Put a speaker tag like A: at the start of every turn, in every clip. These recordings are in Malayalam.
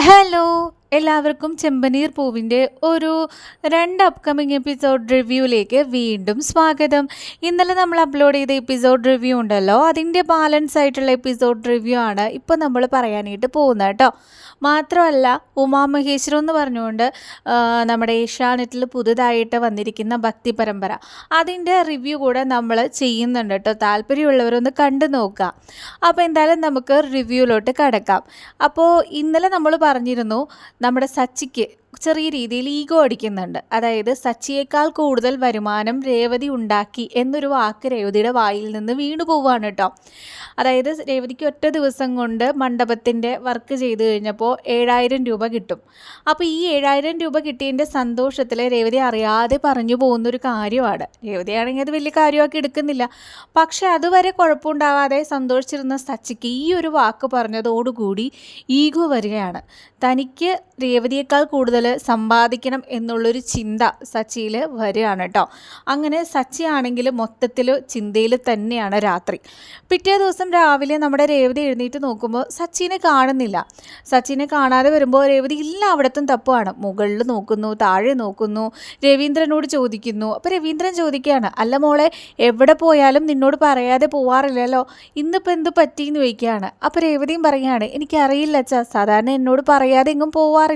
A: Hello. എല്ലാവർക്കും ചെമ്പനീർ പൂവിന്റെ ഒരു രണ്ട് അപ്കമിങ് എപ്പിസോഡ് റിവ്യൂയിലേക്ക് വീണ്ടും സ്വാഗതം. ഇന്നലെ നമ്മൾ അപ്ലോഡ് ചെയ്ത എപ്പിസോഡ് റിവ്യൂ ഉണ്ടല്ലോ. അതിന്റെ ബാലൻസ് ആയിട്ടുള്ള എപ്പിസോഡ് റിവ്യൂ ആണ് ഇപ്പോൾ നമ്മൾ പറയാനായിട്ട് പോകുന്നത് കേട്ടോ. മാത്രമല്ല ഉമാ ഉമാമഹേശ്വരം എന്ന് പറഞ്ഞുകൊണ്ട് നമ്മുടെ ഏഷ്യാനെറ്റിൽ പുതുതായിട്ട് വന്നിരിക്കുന്ന ഭക്തി പരമ്പര. അതിന്റെ റിവ്യൂ കൂടെ നമ്മൾ ചെയ്യുന്നുണ്ട് കേട്ടോ. താല്പര്യമുള്ളവരൊന്ന് കണ്ടു നോക്കുക. അപ്പോൾ എന്തായാലും നമുക്ക് റിവ്യൂലോട്ട് കടക്കാം. അപ്പോൾ ഇന്നലെ നമ്മൾ പറഞ്ഞിരുന്നു നമ്മുടെ സച്ചിക്ക് ചെറിയ രീതിയിൽ ഈഗോ അടിക്കുന്നുണ്ട്. അതായത് സച്ചിയേക്കാൾ കൂടുതൽ വരുമാനം രേവതി ഉണ്ടാക്കി എന്നൊരു വാക്ക് രേവതിയുടെ വായിൽ നിന്ന് വീണു പോവുകയാണ് കേട്ടോ. അതായത് രേവതിക്ക് ഒറ്റ ദിവസം കൊണ്ട് മണ്ഡപത്തിന്റെ വർക്ക് ചെയ്തു കഴിഞ്ഞപ്പോൾ ഏഴായിരം രൂപ കിട്ടും. അപ്പോൾ ഈ ഏഴായിരം രൂപ കിട്ടിയതിന്റെ സന്തോഷത്തിൽ രേവതി അറിയാതെ പറഞ്ഞു പോകുന്നൊരു കാര്യമാണ്. രേവതിയാണെങ്കിൽ അത് വലിയ കാര്യമാക്കി എടുക്കുന്നില്ല. പക്ഷേ അതുവരെ കുഴപ്പമുണ്ടാവാതെ സന്തോഷിച്ചിരുന്ന സച്ചിക്ക് ഈ ഒരു വാക്ക് പറഞ്ഞതോടുകൂടി ഈഗോ വരികയാണ്. തനിക്ക് രേവതിയേക്കാൾ കൂടുതൽ സമ്പാദിക്കണം എന്നുള്ളൊരു ചിന്ത സച്ചിയിൽ വരികയാണ് കേട്ടോ. അങ്ങനെ സച്ചി ആണെങ്കിൽ മൊത്തത്തിൽ ചിന്തയിൽ തന്നെയാണ് രാത്രി. പിറ്റേ ദിവസം രാവിലെ നമ്മുടെ രേവതി എഴുന്നേറ്റ് നോക്കുമ്പോൾ സച്ചിനെ കാണുന്നില്ല. സച്ചിനെ കാണാതെ വരുമ്പോൾ രേവതി എല്ലായിടത്തും തപ്പുവാണ്. മുകളിൽ നോക്കുന്നു താഴെ നോക്കുന്നു രവീന്ദ്രനോട് ചോദിക്കുന്നു. അപ്പോൾ രവീന്ദ്രൻ ചോദിക്കുകയാണ് അല്ല മോളെ എവിടെ പോയാലും നിന്നോട് പറയാതെ പോവാറില്ലല്ലോ? ഇന്നിപ്പോൾ എന്ത് പറ്റിയെന്ന് ചോദിക്കുകയാണ്. അപ്പോൾ രേവതിയും പറയുകയാണ് എനിക്കറിയില്ല അച്ഛാ സാധാരണ എന്നോട് പറയാതെ എങ്ങും പോവാറില്ല.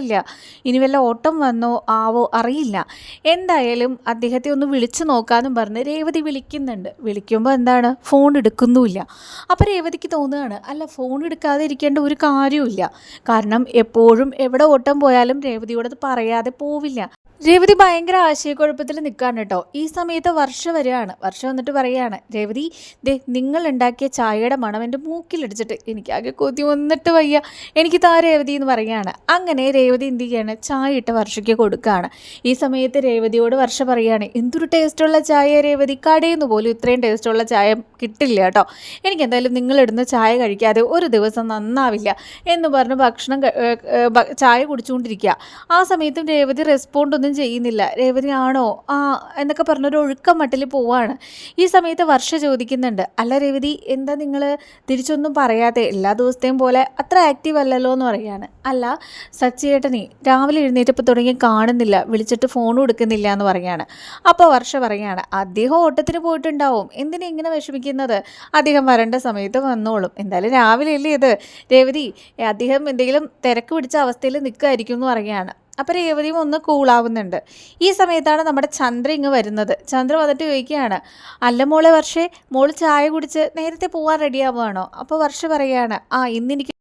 A: ഇനി വല്ല ഓട്ടം വന്നോ ആവോ അറിയില്ല. എന്തായാലും അദ്ദേഹത്തെ ഒന്ന് വിളിച്ചു നോക്കാമെന്നും പറഞ്ഞ് രേവതി വിളിക്കുന്നുണ്ട്. വിളിക്കുമ്പോൾ എന്താണ്? ഫോൺ എടുക്കുന്നുമില്ല. അപ്പോൾ രേവതിക്ക് തോന്നുകയാണ് അല്ല ഫോൺ എടുക്കാതെ ഇരിക്കേണ്ട ഒരു കാര്യവുമില്ല. കാരണം എപ്പോഴും എവിടെ ഓട്ടം പോയാലും രേവതിയോടത് പറയാതെ പോവില്ല. രേവതി ഭയങ്കര ആശയക്കുഴപ്പത്തിൽ നിൽക്കാണ് കേട്ടോ. ഈ സമയത്ത് വർഷ വരികയാണ് വർഷ വന്നിട്ട് പറയുകയാണ് രേവതി ദേ നിങ്ങൾ ഉണ്ടാക്കിയ ചായയുടെ മണം എന്റെ മൂക്കിലടിച്ചിട്ട് എനിക്കാകെ കൊതി വന്നിട്ട് വയ്യ. എനിക്ക് താ രേവതി എന്ന് പറയുകയാണ്. അങ്ങനെ രേവതി എന്ത് ചെയ്യാണ്? ചായ ഇട്ട് വർഷയ്ക്ക് കൊടുക്കുകയാണ്. ഈ സമയത്ത് രേവതിയോട് വർഷ പറയുകയാണ് എന്തൊരു ടേസ്റ്റുള്ള ചായ രേവതി? കടയിൽ നിന്ന് പോലും ഇത്രയും ടേസ്റ്റുള്ള ചായ കിട്ടില്ല കേട്ടോ. എനിക്ക് എന്തായാലും നിങ്ങളിടുന്ന ചായ കഴിക്കാതെ ഒരു ദിവസം നന്നാവില്ല എന്ന് പറഞ്ഞ് ഭക്ഷണം ചായ കുടിച്ചുകൊണ്ടിരിക്കുക. ആ സമയത്തും രേവതി റെസ്പോണ്ട് ഒന്നും ചെയ്യുന്നില്ല. രേവതിയാണോ ആ എന്നൊക്കെ പറഞ്ഞൊരു ഒഴുക്കം മട്ടിൽ പോവാണ്. ഈ സമയത്ത് വർഷ ചോദിക്കുന്നുണ്ട്. അല്ല രേവതി എന്താ നിങ്ങൾ തിരിച്ചൊന്നും പറയാതെ എല്ലാ ദിവസത്തെയും പോലെ അത്ര ആക്റ്റീവ് അല്ലല്ലോ എന്ന് പറയാണ്. അല്ല സച്ചിയേട്ടനെ രാവിലെ എഴുന്നേറ്റപ്പോൾ തുടങ്ങി കാണുന്നില്ല വിളിച്ചിട്ട് ഫോൺ എടുക്കുന്നില്ല എന്ന് പറയാണ്. അപ്പോൾ വർഷ പറയാണ് അദ്ദേഹം ഓട്ടത്തിന് പോയിട്ടുണ്ടാവും. എന്തിനാ ഇങ്ങനെ വിഷമിക്കുന്നത്? അദ്ദേഹം വരേണ്ട സമയത്ത് വന്നോളും. എന്തായാലും രാവിലെ അല്ലേ ഇത്? രേവതി അദ്ദേഹം എന്തെങ്കിലും തിരക്ക് പിടിച്ച അവസ്ഥയിൽ നിൽക്കുമായിരിക്കും എന്ന് പറയുകയാണ് അപ്പോൾ രേവതിയും ഒന്ന് കൂളാവുന്നുണ്ട് ഈ സമയത്താണ് നമ്മുടെ ചന്ദ്ര ഇങ്ങ് വരുന്നത്. ചന്ദ്ര വന്നിട്ട് ചോദിക്കുകയാണ് അല്ല മോളെ വർഷേ മോൾ ചായ കുടിച്ച് നേരത്തെ പോവാൻ റെഡിയാവുകയാണോ അപ്പോൾ വർഷ പറയുകയാണ് ആ ഇന്ന് എനിക്ക്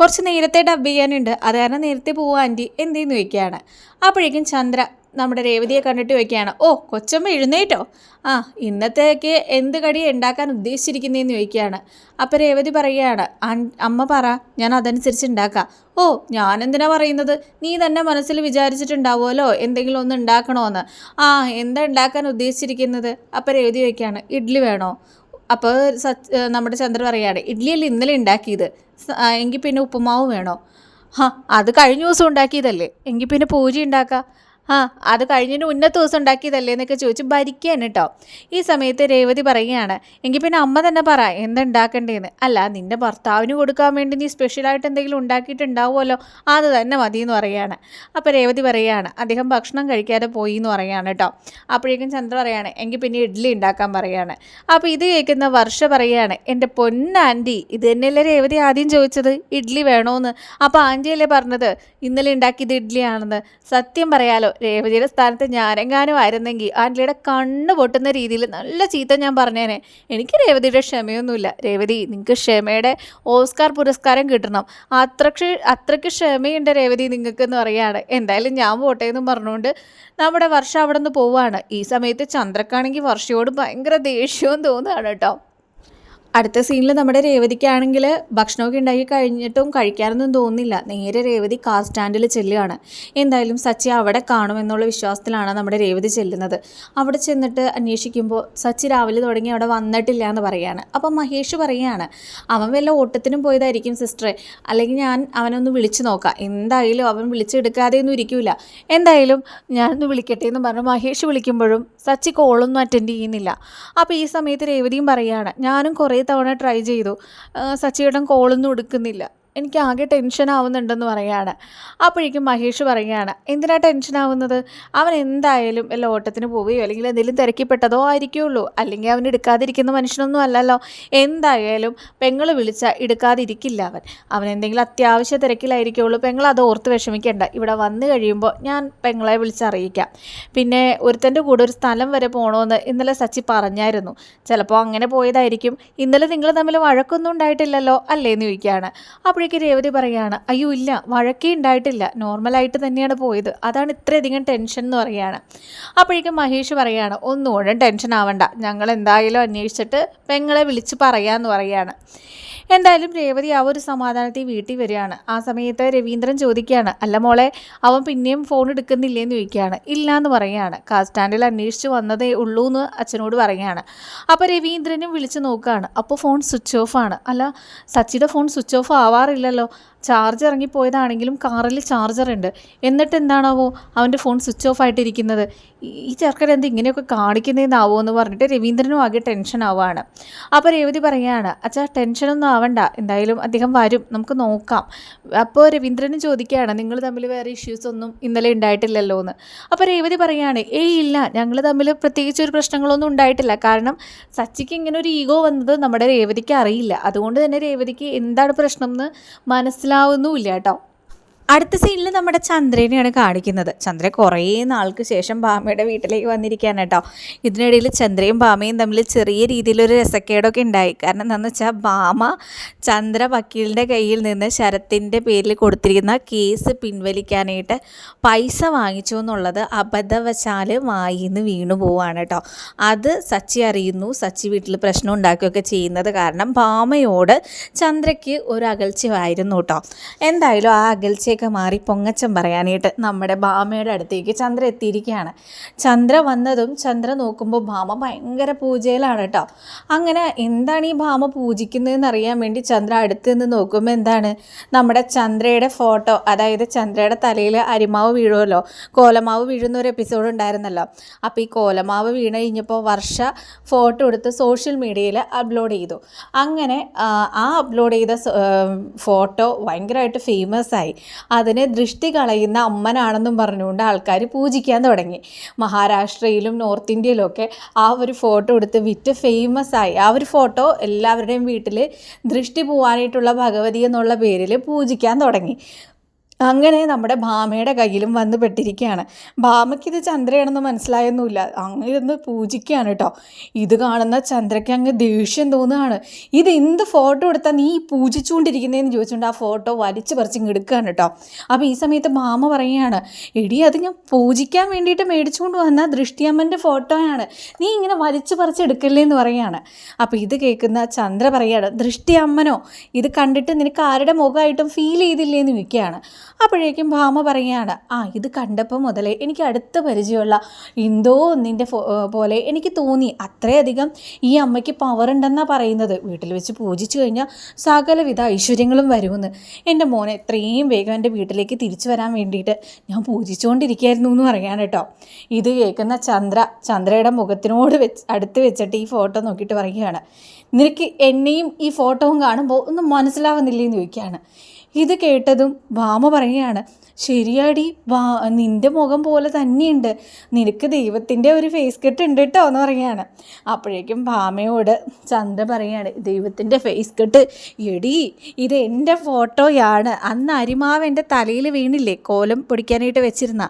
A: കുറച്ച് നേരത്തെ ഡബ് ചെയ്യാനുണ്ട്. അത് കാരണം നേരത്തെ പോവാ ആന്റി. എന്തേന്ന് ചോദിക്കുകയാണ്. അപ്പോഴേക്കും ചന്ദ്ര നമ്മുടെ രേവതിയെ കണ്ടിട്ട് ചോദിക്കുകയാണ് ഓ കൊച്ചമ്മ എഴുന്നേറ്റോ? ആ ഇന്നത്തേക്ക് എന്ത് കടി ഉണ്ടാക്കാൻ ഉദ്ദേശിച്ചിരിക്കുന്നതെന്ന് ചോദിക്കുകയാണ്. അപ്പോൾ രേവതി പറയുകയാണ് "അൻ- അമ്മ പറ ഞാൻ അതനുസരിച്ച് ഉണ്ടാക്കാം. ഓ ഞാൻ എന്തിനാ പറയുന്നത്? നീ തന്നെ മനസ്സിൽ വിചാരിച്ചിട്ടുണ്ടാവുമല്ലോ എന്തെങ്കിലും ഒന്ന് ഉണ്ടാക്കണമെന്ന് ആ എന്താ ഉണ്ടാക്കാൻ ഉദ്ദേശിച്ചിരിക്കുന്നത്? അപ്പോൾ രേവതി ചോദിക്കുകയാണ് ഇഡ്ഡലി വേണോ? അപ്പോൾ നമ്മുടെ ചന്ദ്ര പറയാണ് ഇഡ്ഡലിയല്ലേ ഇന്നലെ ഉണ്ടാക്കിയത്? എങ്കിൽ പിന്നെ ഉപ്പുമാവ് വേണോ? ഹാ അത് കഴിഞ്ഞ ദിവസം ഉണ്ടാക്കിയതല്ലേ. എങ്കിൽ പിന്നെ പൂജ ഉണ്ടാക്കാം. ആ അത് കഴിഞ്ഞിട്ട് ഉന്നത്ത ദിവസം ഉണ്ടാക്കിയതല്ലേ എന്നൊക്കെ ചോദിച്ച് ഭരിക്കുകയാണ് കേട്ടോ. ഈ സമയത്ത് രേവതി പറയുകയാണ് എങ്കിൽ പിന്നെ അമ്മ തന്നെ പറ എന്തുണ്ടാക്കണ്ടേന്ന് അല്ല നിന്റെ ഭർത്താവിന് കൊടുക്കാൻ വേണ്ടി നീ സ്പെഷ്യലായിട്ട് എന്തെങ്കിലും ഉണ്ടാക്കിയിട്ടുണ്ടാവുമല്ലോ അത് തന്നെ മതി എന്ന് പറയുകയാണ് അപ്പോൾ രേവതി പറയുകയാണ് അദ്ദേഹം ഭക്ഷണം കഴിക്കാതെ പോയി എന്ന് പറയുകയാണ് കേട്ടോ. അപ്പോഴേക്കും ചന്ദ്ര പറയാണ് എങ്കിൽ പിന്നെ ഇഡ്ഡലി ഉണ്ടാക്കാൻ പറയുകയാണ് അപ്പോൾ ഇത് കേൾക്കുന്ന വർഷ പറയുകയാണ് എന്റെ പൊന്നാന്റി ഇത് തന്നെയല്ലേ രേവതി ആദ്യം ചോദിച്ചത് ഇഡ്ഡലി വേണോന്ന്? അപ്പോൾ ആന്റിയല്ലേ പറഞ്ഞത് ഇന്നലെ ഉണ്ടാക്കിയത് ഇഡ്ഡലിയാണെന്ന്. സത്യം പറയാലോ രേവതിയുടെ സ്ഥാനത്ത് ഞാനെങ്ങാനും ആയിരുന്നെങ്കിൽ ആന്റിയുടെ കണ്ണ് പൊട്ടുന്ന രീതിയിൽ നല്ല ചീത്ത ഞാൻ പറഞ്ഞേനെ. എനിക്ക് രേവതിയുടെ ക്ഷമയൊന്നുമില്ല. രേവതി നിങ്ങൾക്ക് ക്ഷമയുടെ ഓസ്കാർ പുരസ്കാരം കിട്ടണം. അത്രയ്ക്ക് അത്രയ്ക്ക് ക്ഷമയുണ്ട് രേവതി നിങ്ങൾക്ക് എന്ന് പറയാണ് എന്തായാലും ഞാൻ പോട്ടെ എന്നും പറഞ്ഞുകൊണ്ട് നമ്മുടെ വർഷം അവിടെ നിന്ന് പോവുകയാണ്. ഈ സമയത്ത് ചന്ദ്രക്കാണെങ്കിൽ വർഷയോട് ഭയങ്കര ദേഷ്യവും തോന്നുകയാണ് കേട്ടോ. അടുത്ത സീനിൽ നമ്മുടെ രേവതിക്കാണെങ്കിൽ ഭക്ഷണമൊക്കെ ഉണ്ടാക്കി കഴിഞ്ഞിട്ടും കഴിക്കാനൊന്നും തോന്നില്ല നേരെ രേവതി കാർ സ്റ്റാൻഡിൽ ചെല്ലുകയാണ്. എന്തായാലും സച്ചി അവിടെ കാണുമെന്നുള്ള വിശ്വാസത്തിലാണ് നമ്മുടെ രേവതി ചെല്ലുന്നത്. അവിടെ ചെന്നിട്ട് അന്വേഷിക്കുമ്പോൾ സച്ചി രാവിലെ തുടങ്ങി അവിടെ വന്നിട്ടില്ല എന്ന് പറയാണ്. അപ്പം മഹേഷ് പറയുകയാണ് അവൻ വല്ല ഓട്ടത്തിനും പോയതായിരിക്കും സിസ്റ്ററെ. അല്ലെങ്കിൽ ഞാൻ അവനൊന്ന് വിളിച്ചു നോക്കാം. എന്തായാലും അവൻ വിളിച്ചെടുക്കാതെയൊന്നും ഇരിക്കില്ല എന്തായാലും ഞാനൊന്ന് വിളിക്കട്ടെ എന്ന് പറഞ്ഞു മഹേഷ് വിളിക്കുമ്പോഴും സച്ചി കോളൊന്നും അറ്റൻഡ് ചെയ്യുന്നില്ല. അപ്പോൾ ഈ സമയത്ത് രേവതിയും പറയുകയാണ് ഞാനും കുറേ തവണ ട്രൈ ചെയ്തു. സച്ചിയേട്ടൻ കോളൊന്നും എടുക്കുന്നില്ല. എനിക്ക് ആകെ ടെൻഷൻ ആവുന്നുണ്ടെന്ന് പറയാണ് അപ്പോഴേക്കും മഹേഷ് പറയുകയാണ് എന്തിനാ ടെൻഷൻ ആവുന്നത് അവൻ എന്തായാലും വല്ല ഓട്ടത്തിന് പോവുകയോ അല്ലെങ്കിൽ എന്തെങ്കിലും തിരക്കിപ്പെട്ടതോ ആയിരിക്കുള്ളൂ. അല്ലെങ്കിൽ അവൻ എടുക്കാതിരിക്കുന്ന മനുഷ്യനൊന്നും അല്ലല്ലോ. എന്തായാലും പെങ്ങൾ വിളിച്ചാൽ എടുക്കാതിരിക്കില്ല അവൻ. അവൻ എന്തെങ്കിലും അത്യാവശ്യ തിരക്കിലായിരിക്കുള്ളൂ. പെങ്ങൾ അത് ഓർത്ത് വിഷമിക്കേണ്ട. ഇവിടെ വന്നു കഴിയുമ്പോൾ ഞാൻ പെങ്ങളെ വിളിച്ചറിയിക്കാം പിന്നെ ഒരുത്തന്റെ കൂടെ ഒരു സ്ഥലം വരെ പോകണമെന്ന് ഇന്നലെ സച്ചി പറഞ്ഞായിരുന്നു. ചിലപ്പോൾ അങ്ങനെ പോയതായിരിക്കും. ഇന്നലെ നിങ്ങൾ തമ്മിൽ വഴക്കൊന്നും ഉണ്ടായിട്ടില്ലല്ലോ അല്ലേന്ന് ചോദിക്കുകയാണ്. അപ്പോഴേക്ക് രേവതി പറയാണ് അയ്യോ ഇല്ല വഴക്കേ ഉണ്ടായിട്ടില്ല. നോർമലായിട്ട് തന്നെയാണ് പോയത്. അതാണ് ഇത്രയധികം ടെൻഷൻ എന്ന് പറയുകയാണ് അപ്പോഴേക്കും മഹേഷ് പറയാണ് ഒന്നുകൂടെ ടെൻഷൻ ആവണ്ട. ഞങ്ങൾ എന്തായാലും അന്വേഷിച്ചിട്ട് പെങ്ങളെ വിളിച്ച് പറയാമെന്ന് പറയാണ്. എന്തായാലും രേവതി ആ ഒരു സമാധാനത്തിൽ വീട്ടിൽ വരികയാണ്. ആ സമയത്ത് രവീന്ദ്രൻ ചോദിക്കുകയാണ് അല്ല മോളെ അവൻ പിന്നെയും ഫോൺ എടുക്കുന്നില്ലേന്ന് ചോദിക്കുകയാണ്. ഇല്ല എന്ന് പറയുകയാണ് കാർ സ്റ്റാൻഡിൽ അന്വേഷിച്ച് വന്നതേ ഉള്ളൂ എന്ന് അച്ഛനോട് പറയുകയാണ്. അപ്പോൾ രവീന്ദ്രനും വിളിച്ച് നോക്കുകയാണ്. അപ്പോൾ ഫോൺ സ്വിച്ച് ഓഫ് ആണ്. അല്ല സച്ചിയുടെ ഫോൺ സ്വിച്ച് ഓഫ് ആവാറില്ലല്ലോ. ചാർജ് ഇറങ്ങിപ്പോയതാണെങ്കിലും കാറിൽ ചാർജർ ഉണ്ട് എന്നിട്ട് എന്താണാവോ അവന്റെ ഫോൺ സ്വിച്ച് ഓഫ് ആയിട്ടിരിക്കുന്നത്. ഈ ചെറുക്കൻ എന്ത് ഇങ്ങനെയൊക്കെ കാണിക്കുന്നതെന്നാവോ എന്ന് പറഞ്ഞിട്ട് രവീന്ദ്രനും ആകെ ടെൻഷൻ ആവുകയാണ് അപ്പോൾ രേവതി പറയുകയാണ് അച്ഛാ ടെൻഷനൊന്നും ആവണ്ട. എന്തായാലും അദ്ദേഹം വരും. നമുക്ക് നോക്കാം. അപ്പോൾ രവീന്ദ്രനും ചോദിക്കുകയാണ് നിങ്ങൾ തമ്മിൽ വേറെ ഇഷ്യൂസ് ഒന്നും ഇന്നലെ ഉണ്ടായിട്ടില്ലല്ലോ എന്ന് അപ്പോൾ രേവതി പറയുകയാണ് ഏയ് ഇല്ല. ഞങ്ങൾ തമ്മിൽ പ്രത്യേകിച്ച് ഒരു പ്രശ്നങ്ങളൊന്നും ഉണ്ടായിട്ടില്ല. കാരണം സച്ചിക്ക് ഇങ്ങനെ ഒരു ഈഗോ വന്നത് നമ്മുടെ രേവതിക്ക് അറിയില്ല. അതുകൊണ്ട് തന്നെ രേവതിക്ക് എന്താണ് പ്രശ്നം എന്ന് മനസ്സിലാവുന്നുമില്ല കേട്ടോ. അടുത്ത സീനിൽ നമ്മുടെ ചന്ദ്രനെയാണ് കാണിക്കുന്നത്. ചന്ദ്ര കുറേ നാൾക്ക് ശേഷം ഭാമയുടെ വീട്ടിലേക്ക് വന്നിരിക്കുകയാണ് കേട്ടോ. ഇതിനിടയിൽ ചന്ദ്രയും ഭാമയും തമ്മിൽ ചെറിയ രീതിയിലൊരു രസക്കേടൊക്കെ ഉണ്ടായി. കാരണം എന്താണെന്ന് വെച്ചാൽ ഭാമ ചന്ദ്ര വക്കീലിന്റെ കയ്യിൽ നിന്ന് ശരത്തിന്റെ പേരിൽ കൊടുത്തിരിക്കുന്ന കേസ് പിൻവലിക്കാനായിട്ട് പൈസ വാങ്ങിച്ചു എന്നുള്ളത് അബദ്ധവശാൽ വായിന്ന് വീണു പോവാണ് കേട്ടോ. അത് സച്ചി അറിയുന്നു. സച്ചി വീട്ടിൽ പ്രശ്നം ഉണ്ടാക്കുകയൊക്കെ ചെയ്യുന്നത് കാരണം ഭാമയോട് ചന്ദ്രയ്ക്ക് ഒരു അകൽച്ചയായിരുന്നു കേട്ടോ. എന്തായാലും ആ അകൽച്ചയൊക്കെ മാറി പൊങ്ങച്ചം പറയാനായിട്ട് നമ്മുടെ ഭാമയുടെ അടുത്തേക്ക് ചന്ദ്ര എത്തിയിരിക്കുകയാണ്. ചന്ദ്ര വന്നതും ചന്ദ്ര നോക്കുമ്പോൾ ഭാമ ഭയങ്കര പൂജയിലാണ് കേട്ടോ. അങ്ങനെ എന്താണ് ഈ ഭാമ പൂജിക്കുന്നതെന്ന് അറിയാൻ വേണ്ടി ചന്ദ്ര അടുത്ത് നിന്ന് നോക്കുമ്പോൾ എന്താണ്? നമ്മുടെ ചന്ദ്രയുടെ ഫോട്ടോ അതായത് ചന്ദ്രയുടെ തലയിൽ അരിമാവ് വീഴുമല്ലോ? കോലമാവ് വീഴുന്ന ഒരു എപ്പിസോഡ് ഉണ്ടായിരുന്നല്ലോ. അപ്പോൾ ഈ കോലമാവ് വീണ് കഴിഞ്ഞപ്പോൾ വർഷ ഫോട്ടോ എടുത്ത് സോഷ്യൽ മീഡിയയിൽ അപ്ലോഡ് ചെയ്തു. അങ്ങനെ ആ, അപ്ലോഡ് ചെയ്ത ഫോട്ടോ ഭയങ്കരമായിട്ട് ഫേമസ് ആയി. അതിനെ ദൃഷ്ടി കളയുന്ന അമ്മനാണെന്നും പറഞ്ഞുകൊണ്ട് ആൾക്കാർ പൂജിക്കാൻ തുടങ്ങി. മഹാരാഷ്ട്രയിലും നോർത്ത് ഇന്ത്യയിലും ഒക്കെ ആ ഒരു ഫോട്ടോ എടുത്ത് വിറ്റ് ഫേമസ് ആയി. ആ ഒരു ഫോട്ടോ എല്ലാവരുടെയും വീട്ടിൽ ദൃഷ്ടി പോവാനായിട്ടുള്ള ഭഗവതി എന്നുള്ള പേരിൽ പൂജിക്കാൻ തുടങ്ങി. അങ്ങനെ നമ്മുടെ ഭാമയുടെ കയ്യിലും വന്ന് പെട്ടിരിക്കുകയാണ്. ഇത് ചന്ദ്രയാണെന്ന് മനസ്സിലായൊന്നുമില്ല. അങ്ങ് ഇരുന്ന് പൂജിക്കുകയാണ് കേട്ടോ ഇത് കാണുന്ന ചന്ദ്രയ്ക്ക് അങ്ങ് ദേഷ്യം തോന്നുകയാണ്. ഇത് എന്ത് ഫോട്ടോ എടുത്താൽ നീ പൂജിച്ചുകൊണ്ടിരിക്കുന്നതെന്ന് ചോദിച്ചുകൊണ്ട് ആ ഫോട്ടോ വലിച്ചു പറിച്ച് എടുക്കുകയാണ് കേട്ടോ അപ്പോൾ ഈ സമയത്ത് ഭാമ പറയുകയാണ് എടി അത് ഞാൻ പൂജിക്കാൻ വേണ്ടിയിട്ട് മേടിച്ചുകൊണ്ട് വന്ന ദൃഷ്ടിയമ്മന്റെ ഫോട്ടോയാണ്. നീ ഇങ്ങനെ വലിച്ചു പറിച്ച് എടുക്കല്ലേ എന്ന് പറയുകയാണ്. അപ്പോൾ ഇത് കേൾക്കുന്ന ചന്ദ്ര പറയുകയാണ് ദൃഷ്ടിയമ്മനോ ഇത് കണ്ടിട്ട് നിനക്ക് ആരുടെ മുഖമായിട്ടും ഫീൽ ചെയ്തില്ലേ എന്ന് ചോദിക്കുകയാണ്. അപ്പോഴേക്കും ഭാമ പറയുകയാണ് ആ ഇത് കണ്ടപ്പോൾ മുതലേ എനിക്ക് അടുത്ത പരിചയമുള്ള എന്തോ ഒന്നിന്റെ പോലെ എനിക്ക് തോന്നി. അത്രയധികം ഈ അമ്മയ്ക്ക് പവർ ഉണ്ടെന്നാണ് പറയുന്നത്. വീട്ടിൽ വെച്ച് പൂജിച്ചു കഴിഞ്ഞാൽ സകലവിധ ഐശ്വര്യങ്ങളും വരുമെന്ന്. എന്റെ മോനെ എത്രയും വേഗം എന്റെ വീട്ടിലേക്ക് തിരിച്ചു വരാൻ വേണ്ടിയിട്ട് ഞാൻ പൂജിച്ചുകൊണ്ടിരിക്കുകയായിരുന്നു എന്ന് പറയാൻ കേട്ടോ. ഇത് കേൾക്കുന്ന ചന്ദ്ര ചന്ദ്രയുടെ മുഖത്തിനോട് വെച്ച് അടുത്ത് വെച്ചിട്ട് ഈ ഫോട്ടോ നോക്കിയിട്ട് പറയുകയാണ് നിനക്ക് എന്നെയും ഈ ഫോട്ടോവും കാണുമ്പോൾ ഒന്നും മനസ്സിലാവുന്നില്ലേ എന്ന് ചോദിക്കുകയാണ്. ഇത് കേട്ടതും ഭാമ പറയുകയാണ് ശരിയാടി വാ നിന്റെ മുഖം പോലെ തന്നെയുണ്ട്. നിനക്ക് ദൈവത്തിന്റെ ഒരു ഫേസ് കെട്ട് ഉണ്ട് കേട്ടോ എന്ന് പറയുകയാണ് അപ്പോഴേക്കും ഭാമയോട് ചന്ദ്ര പറയുകയാണ് ദൈവത്തിന്റെ ഫേസ് കെട്ട് എടി ഇത് എന്റെ ഫോട്ടോയാണ്. അന്ന് അരിമാവ് എന്റെ തലയിൽ വീണില്ലേ? കോലം പൊടിക്കാനായിട്ട് വെച്ചിരുന്ന.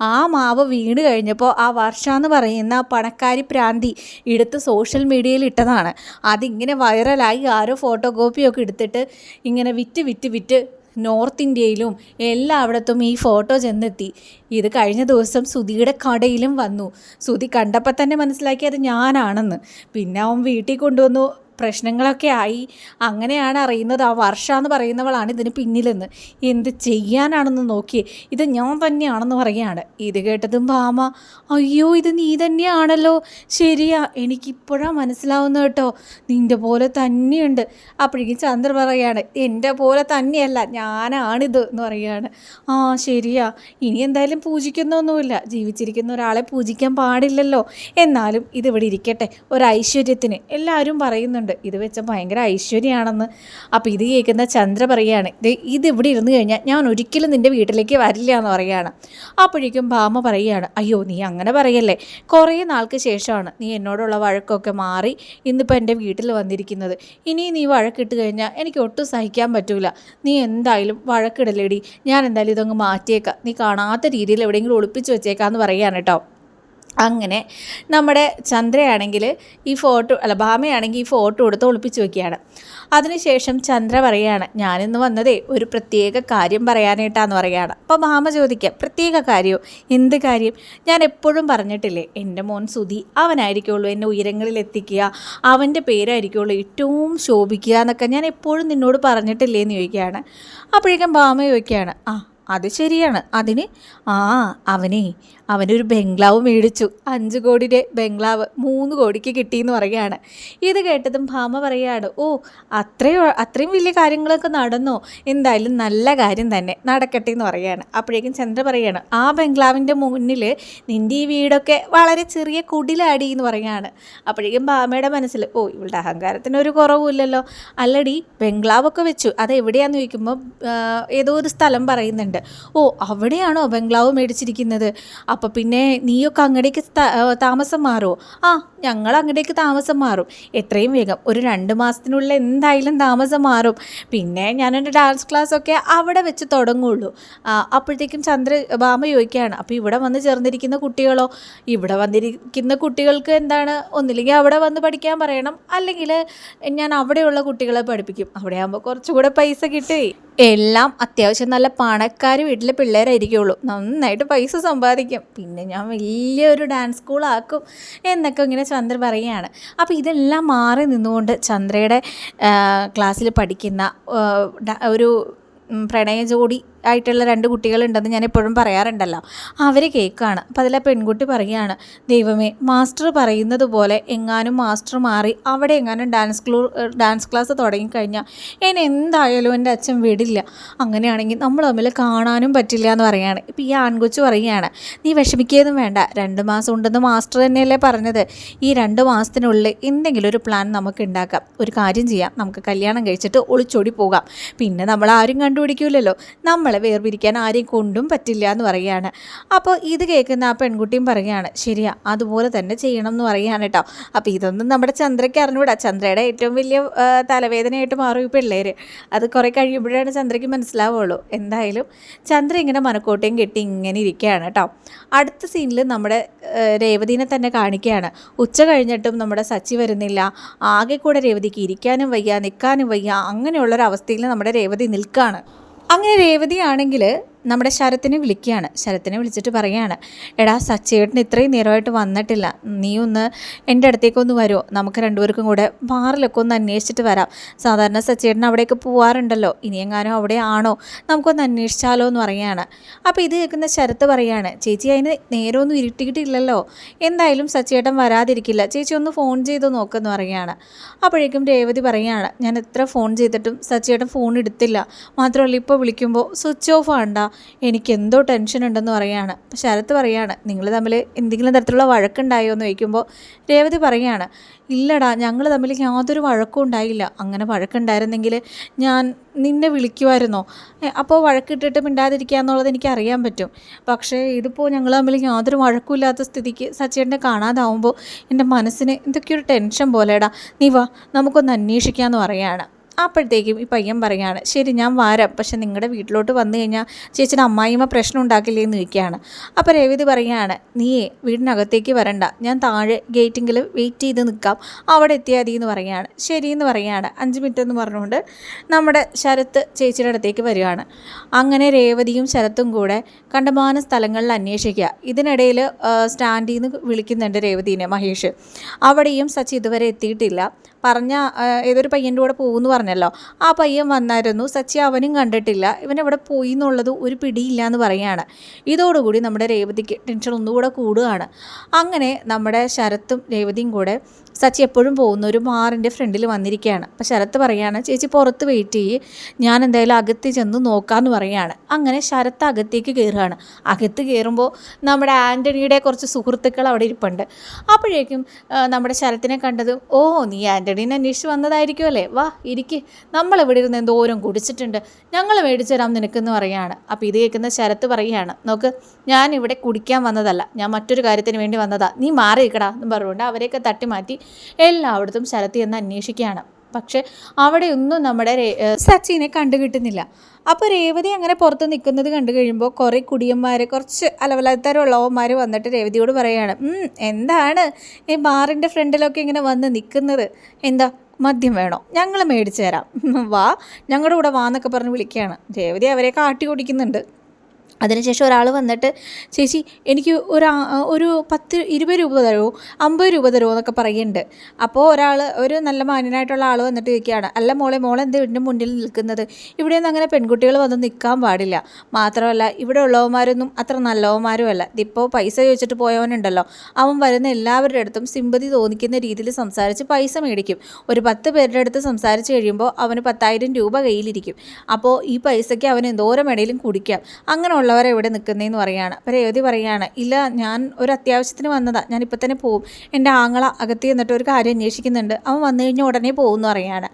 A: ആ മാവ് വീണ് കഴിഞ്ഞപ്പോൾ ആ വർഷ എന്ന് പറയുന്ന പണക്കാരി പ്രാന്തി എടുത്ത് സോഷ്യൽ മീഡിയയിൽ ഇട്ടതാണ്. അതിങ്ങനെ വൈറലായി ആരോ ഫോട്ടോ കോപ്പിയൊക്കെ എടുത്തിട്ട് ഇങ്ങനെ വിറ്റ് വിറ്റ് വിറ്റ് നോർത്ത് ഇന്ത്യയിലും എല്ലായിടത്തും ഈ ഫോട്ടോ ചെന്നെത്തി. ഇത് കഴിഞ്ഞ ദിവസം സുധിയുടെ കടയിലും വന്നു. സുധി കണ്ടപ്പോൾ തന്നെ മനസ്സിലാക്കി അത് ഞാനാണെന്ന്. പിന്നെ അവൻ വീട്ടിൽ കൊണ്ടുവന്നു പ്രശ്നങ്ങളൊക്കെ ആയി. അങ്ങനെയാണ് അറിയുന്നത്. ആ വർഷ എന്ന് പറയുന്നവളാണ് ഇതിന് പിന്നിലെന്ന്. എന്ത് ചെയ്യാനാണെന്ന് നോക്കി ഇത് ഞാൻ തന്നെയാണെന്ന് പറയുകയാണ്. ഇത് കേട്ടതും ഭാമ അയ്യോ ഇത് നീ തന്നെയാണല്ലോ. ശരിയാ എനിക്കിപ്പോഴാണ് മനസ്സിലാവുന്നത് കേട്ടോ. നിന്റെ പോലെ തന്നെയുണ്ട്. അപ്പോഴേക്കും ചന്ദ്ര പറയുകയാണ് എന്റെ പോലെ തന്നെയല്ല ഞാനാണിത് എന്ന് പറയുകയാണ്. ആ ശരിയാ. ഇനി എന്തായാലും പൂജിക്കുന്നൊന്നുമില്ല. ജീവിച്ചിരിക്കുന്ന ഒരാളെ പൂജിക്കാൻ പാടില്ലല്ലോ. എന്നാലും ഇതിവിടെ ഇരിക്കട്ടെ. ഒരു ഐശ്വര്യത്തിന് എല്ലാവരും പറയുന്നുണ്ട്. പറയുന്നുണ്ട്. ഇത് വെച്ച ഭയങ്കര ഐശ്വര്യമാണെന്ന്. അപ്പോൾ ഇത് കേൾക്കുന്ന ചന്ദ്ര പറയുകയാണ് ഇത് ഇത് ഇവിടെ ഇരുന്ന് കഴിഞ്ഞാൽ ഞാൻ ഒരിക്കലും നിന്റെ വീട്ടിലേക്ക് വരില്ല എന്ന് പറയുകയാണ്. അപ്പോഴേക്കും ഭാമ പറയുകയാണ് അയ്യോ നീ അങ്ങനെ പറയല്ലേ? കുറേ നാൾക്ക് ശേഷമാണ് നീ എന്നോടുള്ള വഴക്കൊക്കെ മാറി ഇന്നിപ്പോൾ എന്റെ വീട്ടിൽ വന്നിരിക്കുന്നത്. ഇനി നീ വഴക്കിട്ട് കഴിഞ്ഞാൽ എനിക്ക് ഒട്ടും സഹിക്കാൻ പറ്റൂല. നീ എന്തായാലും വഴക്കിടലേടി. ഞാൻ എന്തായാലും ഇതങ്ങ് മാറ്റിയേക്കാം. നീ കാണാത്ത രീതിയിൽ എവിടെയെങ്കിലും ഒളിപ്പിച്ച് വെച്ചേക്കാന്ന് പറയുകയാണ് കേട്ടോ. അങ്ങനെ നമ്മുടെ ചന്ദ്രയാണെങ്കിൽ ഈ ഫോട്ടോ അല്ല ഭാമയാണെങ്കിൽ ഈ ഫോട്ടോ എടുത്ത് ഒളിപ്പിച്ച് വയ്ക്കുകയാണ് അതിനുശേഷം ചന്ദ്ര പറയാണ് ഞാനിന്ന് വന്നതേ ഒരു പ്രത്യേക കാര്യം പറയാനായിട്ടാന്ന് പറയുകയാണ്. അപ്പോൾ ഭാമ ചോദിക്കുക പ്രത്യേക കാര്യമോ എന്ത് കാര്യം? ഞാൻ എപ്പോഴും പറഞ്ഞിട്ടില്ലേ എന്റെ മോൻ സുധി അവനായിരിക്കുള്ളൂ എന്നെ ഉയരങ്ങളിൽ എത്തിക്കുക അവന്റെ പേരായിരിക്കുള്ളൂ ഏറ്റവും ശോഭിക്കുക എന്നൊക്കെ ഞാൻ എപ്പോഴും നിന്നോട് പറഞ്ഞിട്ടില്ലേ എന്ന് ചോദിക്കുകയാണ്. അപ്പോഴേക്കും ഭാമ ചോദിക്കുകയാണ് ആ അത് ശരിയാണ്. അതിന് ആ അവനെ അവനൊരു ബംഗ്ലാവ് മേടിച്ചു. അഞ്ച് കോടിയുടെ ബംഗ്ലാവ് മൂന്ന് കോടിക്ക് കിട്ടിയെന്ന് പറയുകയാണ്. ഇത് കേട്ടതും ഭാമ പറയുകയാണ് ഓ അത്രയോ അത്രയും വലിയ കാര്യങ്ങളൊക്കെ നടന്നോ? എന്തായാലും നല്ല കാര്യം തന്നെ നടക്കട്ടെ എന്ന് പറയുകയാണ്. അപ്പോഴേക്കും ചന്ദ്ര പറയുകയാണ് ആ ബംഗ്ലാവിന്റെ മുന്നിൽ നിന്റെ ഈ വീടൊക്കെ വളരെ ചെറിയ കുടിലാടി എന്ന് പറയുകയാണ്. അപ്പോഴേക്കും ഭാമയുടെ മനസ്സിൽ ഓ ഇവളുടെ അഹങ്കാരത്തിന് ഒരു കുറവുമില്ലല്ലോ. അല്ലടി ബംഗ്ലാവൊക്കെ വെച്ചു. അത് എവിടെയാന്ന് ചോദിക്കുമ്പോൾ ഏതോ ഒരു സ്ഥലം പറയുന്നുണ്ട്. ഓ അവിടെയാണോ ബംഗ്ലാവ് മേടിച്ചിരിക്കുന്നത്? അപ്പോൾ പിന്നെ നീയൊക്കെ അങ്ങടേക്ക് താമസം മാറുമോ ആ ഞങ്ങൾ അങ്ങടേക്ക് താമസം മാറും. എത്രയും വേഗം ഒരു രണ്ട് മാസത്തിനുള്ളിൽ എന്തായാലും താമസം മാറും. പിന്നെ ഞാൻ എന്റെ ഡാൻസ് ക്ലാസ്സൊക്കെ അവിടെ വെച്ച് തുടങ്ങുള്ളൂ. അപ്പോഴത്തേക്കും ചന്ദ്ര ഭാമ ചോദിക്കുകയാണ് അപ്പോൾ ഇവിടെ വന്ന് ചേർന്നിരിക്കുന്ന കുട്ടികളോ? ഇവിടെ വന്നിരിക്കുന്ന കുട്ടികൾക്ക് എന്താണ്? ഒന്നില്ലെങ്കിൽ അവിടെ വന്ന് പഠിക്കാൻ പറയണം. അല്ലെങ്കിൽ ഞാൻ അവിടെയുള്ള കുട്ടികളെ പഠിപ്പിക്കും. അവിടെ ആകുമ്പോൾ കുറച്ചുകൂടെ പൈസ കിട്ടി എല്ലാം അത്യാവശ്യം നല്ല പണക്കാർ വീട്ടിലെ പിള്ളേരായിരിക്കുള്ളൂ. നന്നായിട്ട് പൈസ സമ്പാദിക്കും. പിന്നെ ഞാൻ വലിയൊരു ഡാൻസ് സ്കൂളാക്കും എന്നൊക്കെ ഇങ്ങനെ ചന്ദ്ര പറയുകയാണ്. അപ്പോൾ ഇതെല്ലാം മാറി നിന്നുകൊണ്ട് ചന്ദ്രയുടെ ക്ലാസ്സിൽ പഠിക്കുന്ന ഒരു പ്രണയ ജോഡി ആയിട്ടുള്ള രണ്ട് കുട്ടികളുണ്ടെന്ന് ഞാൻ എപ്പോഴും പറയാറുണ്ടല്ലോ. അവർ കേൾക്കുകയാണ് അപ്പോൾ അതിലെ പെൺകുട്ടി പറയുകയാണ് ദൈവമേ മാസ്റ്റർ പറയുന്നത് പോലെ എങ്ങാനും മാസ്റ്റർ മാറി അവിടെ എങ്ങാനും ഡാൻസ് ക്ലൂ ഡാൻസ് ക്ലാസ് തുടങ്ങിക്കഴിഞ്ഞാൽ എന്നെ എന്തായാലും എന്റെ അച്ഛൻ വിടില്ല. അങ്ങനെയാണെങ്കിൽ നമ്മൾ തമ്മിൽ കാണാനും പറ്റില്ല എന്ന് പറയുകയാണ്. ഇപ്പോൾ ഈ ആൺകൊച്ചു പറയുകയാണ് നീ വിഷമിക്കുകയൊന്നും വേണ്ട. രണ്ട് മാസം ഉണ്ടെന്ന് മാസ്റ്റർ തന്നെയല്ലേ പറഞ്ഞത്. ഈ രണ്ട് മാസത്തിനുള്ളിൽ എന്തെങ്കിലും ഒരു പ്ലാൻ നമുക്ക് ഉണ്ടാക്കാം. ഒരു കാര്യം ചെയ്യാം. നമുക്ക് കല്യാണം കഴിച്ചിട്ട് ഒളിച്ചോടി പോകാം. പിന്നെ നമ്മൾ ആരും കണ്ടുപിടിക്കില്ലല്ലോ നമ്മൾ നമ്മളെ വേർപിരിക്കാൻ ആരെയും കൊണ്ടും പറ്റില്ല എന്ന് പറയുകയാണ്. അപ്പോൾ ഇത് കേൾക്കുന്ന ആ പെൺകുട്ടിയും പറയുകയാണ് ശരിയാ അതുപോലെ തന്നെ ചെയ്യണം എന്ന് പറയുകയാണ് കേട്ടോ. അപ്പോൾ ഇതൊന്നും നമ്മുടെ ചന്ദ്രയ്ക്ക് അറിഞ്ഞുകൂടാ. ചന്ദ്രയുടെ ഏറ്റവും വലിയ തലവേദനയായിട്ട് മാറും ഈ പിള്ളേർ അത് കുറേ കഴിയുമ്പോഴാണ് ചന്ദ്രയ്ക്ക് മനസ്സിലാവുള്ളൂ. എന്തായാലും ചന്ദ്ര ഇങ്ങനെ മനക്കോട്ടയും കെട്ടി ഇങ്ങനെ ഇരിക്കുകയാണ് കേട്ടോ. അടുത്ത സീനിൽ നമ്മുടെ രേവതിനെ തന്നെ കാണിക്കുകയാണ്. ഉച്ച കഴിഞ്ഞിട്ടും നമ്മുടെ സച്ചി വരുന്നില്ല. ആകെ കൂടെ രേവതിക്ക് ഇരിക്കാനും വയ്യ നിൽക്കാനും വയ്യ അങ്ങനെയുള്ളൊരവസ്ഥയിൽ നമ്മുടെ രേവതി നിൽക്കുകയാണ്. അങ്ങനെ രേവതിയാണെങ്കിൽ നമ്മുടെ ശരത്തിനെ വിളിക്കുകയാണ്. ശരത്തിനെ വിളിച്ചിട്ട് പറയുകയാണ് എടാ സച്ചേട്ടൻ ഇത്രയും നേരമായിട്ട് വന്നിട്ടില്ല. നീ ഒന്ന് എന്റെ അടുത്തേക്ക് ഒന്ന് വരുമോ നമുക്ക് രണ്ടുപേർക്കും കൂടെ ബാറിലൊക്കെ ഒന്ന് അന്വേഷിച്ചിട്ട് വരാം. സാധാരണ സച്ചേട്ടൻ അവിടേക്ക് പോവാറുണ്ടല്ലോ. ഇനിയെങ്ങാനും അവിടെ ആണോ? നമുക്കൊന്ന് അന്വേഷിച്ചാലോ എന്ന് പറയുകയാണ്. അപ്പോൾ ഇത് കേൾക്കുന്ന ശരത്ത് പറയുകയാണ് ചേച്ചി അതിന് നേരമൊന്നും ഇരുട്ടിയിട്ടില്ലല്ലോ എന്തായാലും സച്ചേട്ടൻ വരാതിരിക്കില്ല. ചേച്ചി ഒന്ന് ഫോൺ ചെയ്ത് നോക്കുമെന്ന് പറയുകയാണ്. അപ്പോഴേക്കും രേവതി പറയുകയാണ് ഞാൻ എത്ര ഫോൺ ചെയ്തിട്ടും സച്ചേട്ടൻ ഫോൺ എടുത്തില്ല. മാത്രമല്ല ഇപ്പോൾ വിളിക്കുമ്പോൾ സ്വിച്ച് ഓഫ് ആണ്ട എനിക്ക് എന്തോ ടെൻഷൻ ഉണ്ടെന്ന് പറയുകയാണ് അപ്പോൾ ശരത്ത് പറയുകയാണ് നിങ്ങൾ തമ്മിൽ എന്തെങ്കിലും തരത്തിലുള്ള വഴക്കുണ്ടായോ? എന്ന് ചോദിക്കുമ്പോൾ രേവതി പറയുകയാണ് ഇല്ലടാ ഞങ്ങൾ തമ്മിൽ യാതൊരു വഴക്കും ഉണ്ടായില്ല. അങ്ങനെ വഴക്കുണ്ടായിരുന്നെങ്കിൽ ഞാൻ നിന്നെ വിളിക്കുമായിരുന്നോ അപ്പോൾ വഴക്കിട്ടിട്ട് മിണ്ടാതിരിക്കുക എന്നുള്ളത് എനിക്ക് അറിയാൻ പറ്റും. പക്ഷേ ഇതിപ്പോൾ ഞങ്ങൾ തമ്മിൽ യാതൊരു വഴക്കുമില്ലാത്ത സ്ഥിതിക്ക് സച്ചേട്ടനെ കാണാതാവുമ്പോൾ എന്റെ മനസ്സിന് എന്തൊക്കെയൊരു ടെൻഷൻ പോലെടാ. നീ വാ നമുക്കൊന്ന് അന്വേഷിക്കാമെന്ന് പറയാണ്. അപ്പോഴത്തേക്കും ഈ പയ്യൻ പറയുകയാണ് ശരി ഞാൻ വരാം. പക്ഷെ നിങ്ങളുടെ വീട്ടിലോട്ട് വന്നു കഴിഞ്ഞാൽ ചേച്ചിയുടെ അമ്മായിമ്മ പ്രശ്നം ഉണ്ടാക്കില്ലേ എന്ന് ചോദിക്കുകയാണ്. അപ്പോൾ രേവതി പറയുകയാണ് നീയേ വീടിനകത്തേക്ക് വരണ്ട. ഞാൻ താഴെ ഗേറ്റിങ്കിൽ വെയിറ്റ് ചെയ്ത് നിൽക്കാം. അവിടെ എത്തിയാൽ മതി എന്ന് പറയുകയാണ്. ശരി എന്ന് പറയുകയാണ്. അഞ്ച് മിനിറ്റ് എന്ന് പറഞ്ഞുകൊണ്ട് നമ്മുടെ ശരത്ത് ചേച്ചിയുടെ അടുത്തേക്ക് വരികയാണ്. അങ്ങനെ രേവതിയും ശരത്തും കൂടെ കണ്ടമാന സ്ഥലങ്ങളിൽ അന്വേഷിക്കുക. ഇതിനിടയിൽ സ്റ്റാൻഡിൽ നിന്ന് വിളിക്കുന്നുണ്ട് രേവതീനെ മഹേഷ്. അവിടെയും സച്ചി ഇതുവരെ എത്തിയിട്ടില്ല. പറഞ്ഞ ഏതൊരു പയ്യന്റെ കൂടെ പോകുമെന്ന് പറഞ്ഞല്ലോ. ആ പയ്യൻ വന്നായിരുന്നു. സച്ചി അവനും കണ്ടിട്ടില്ല. ഇവൻ എവിടെ പോയി എന്നുള്ളത് ഒരു പിടിയില്ല എന്ന് പറയാണ്. ഇതോടുകൂടി നമ്മുടെ രേവതിക്ക് ടെൻഷൻ ഒന്നുകൂടെ കൂടുകയാണ്. അങ്ങനെ നമ്മുടെ ശരത്തും രേവതിയും കൂടെ സച്ചി എപ്പോഴും പോകുന്ന ഒരു മാറിന്റെ ഫ്രണ്ടിൽ വന്നിരിക്കുകയാണ്. അപ്പോൾ ശരത്ത് പറയുകയാണ് ചേച്ചി പുറത്ത് വെയിറ്റ് ചെയ്യ്. ഞാൻ എന്തായാലും അകത്ത് ചെന്ന് നോക്കാമെന്ന് പറയാണ്. അങ്ങനെ ശരത്ത് അകത്തേക്ക് കയറുകയാണ്. അകത്ത് കയറുമ്പോൾ നമ്മുടെ ആന്റണിയുടെ കുറച്ച് സുഹൃത്തുക്കൾ അവിടെ ഇരിപ്പുണ്ട്. അപ്പോഴേക്കും നമ്മുടെ ശരത്തിനെ കണ്ടത് ഓ നീ ആന്റണീനെ അന്വേഷിച്ച് വന്നതായിരിക്കുമല്ലേ വാ ഇരിക്ക്. നമ്മളിവിടെ ഇരുന്ന് എന്തോരം കുടിച്ചിട്ടുണ്ട്. ഞങ്ങൾ മേടിച്ചു തരാം നിനക്കെന്ന് പറയാണ്. അപ്പോൾ ഇത് കേൾക്കുന്ന ശരത്ത് പറയുകയാണ് നോക്ക് ഞാൻ ഇവിടെ കുടിക്കാൻ വന്നതല്ല. ഞാൻ മറ്റൊരു കാര്യത്തിന് വേണ്ടി വന്നതാ. നീ മാറി നിൽക്കടാ എന്ന് പറഞ്ഞുകൊണ്ട് അവരെയൊക്കെ തട്ടി മാറ്റി എല്ലായിടത്തും ശരത്തി എന്ന് അന്വേഷിക്കുകയാണ്. പക്ഷെ അവിടെയൊന്നും നമ്മുടെ സച്ചിനെ കണ്ടു കിട്ടുന്നില്ല. അപ്പോൾ രേവതി അങ്ങനെ പുറത്ത് നിൽക്കുന്നത് കണ്ടു കഴിയുമ്പോൾ കുറേ കുടിയന്മാർ കുറച്ച് അലവലത്തരമുള്ളവന്മാർ വന്നിട്ട് രേവതിയോട് പറയുകയാണ് എന്താണ് ഈ ബാറിന്റെ ഫ്രണ്ടിലൊക്കെ ഇങ്ങനെ വന്ന് നിൽക്കുന്നത്? എന്താ മദ്യം വേണോ? ഞങ്ങൾ മേടിച്ചു തരാം. വാ ഞങ്ങളുടെ കൂടെ വാ എന്നൊക്കെ പറഞ്ഞ് വിളിക്കുകയാണ്. രേവതി അവരെ കാട്ടി കുടിക്കുന്നുണ്ട് അതിനുശേഷം ഒരാൾ വന്നിട്ട് ചേച്ചി എനിക്ക് ഒരു ഒരു പത്ത് ഇരുപത് രൂപ തരുമോ? അമ്പത് രൂപ തരുമോ? എന്നൊക്കെ പറയുന്നുണ്ട്. അപ്പോൾ ഒരാൾ ഒരു നല്ല മാന്യനായിട്ടുള്ള ആൾ വന്നിട്ട് ചോദിക്കുകയാണ് അല്ല മോളെ മോളെ എന്ത് വീടിന്റെ മുന്നിൽ നിൽക്കുന്നത്? ഇവിടെയൊന്നും അങ്ങനെ പെൺകുട്ടികൾ വന്ന് നിൽക്കാൻ പാടില്ല. മാത്രമല്ല ഇവിടെ ഉള്ളവന്മാരൊന്നും അത്ര നല്ലവന്മാരും അല്ല. ഇതിപ്പോൾ പൈസ ചോദിച്ചിട്ട് പോയവനുണ്ടല്ലോ. അവൻ വരുന്ന എല്ലാവരുടെ അടുത്തും സിമ്പതി തോന്നിക്കുന്ന രീതിയിൽ സംസാരിച്ച് പൈസ മേടിക്കും. ഒരു പത്ത് പേരുടെ അടുത്ത് സംസാരിച്ച് കഴിയുമ്പോൾ അവന് പത്തായിരം രൂപ കയ്യിലിരിക്കും. അപ്പോൾ ഈ പൈസയ്ക്ക് അവൻ എന്തോരം വേണേലും കുടിക്കാം. അങ്ങനെയുള്ളവരെ ഇവിടെ നിൽക്കുന്നതെന്ന് പറയുകയാണ് അപ്പോൾ രേവതി പറയുകയാണ് ഇല്ല ഞാൻ ഒരു അത്യാവശ്യത്തിന് വന്നതാണ് ഞാൻ തന്നെ പോവും. എന്റെ ആങ്ങള അകത്ത് ചെന്നിട്ട് ഒരു കാര്യം അന്വേഷിക്കുന്നുണ്ട്. അവൻ വന്നു കഴിഞ്ഞാൽ ഉടനെ പോകുമെന്ന് പറയുകയാണ്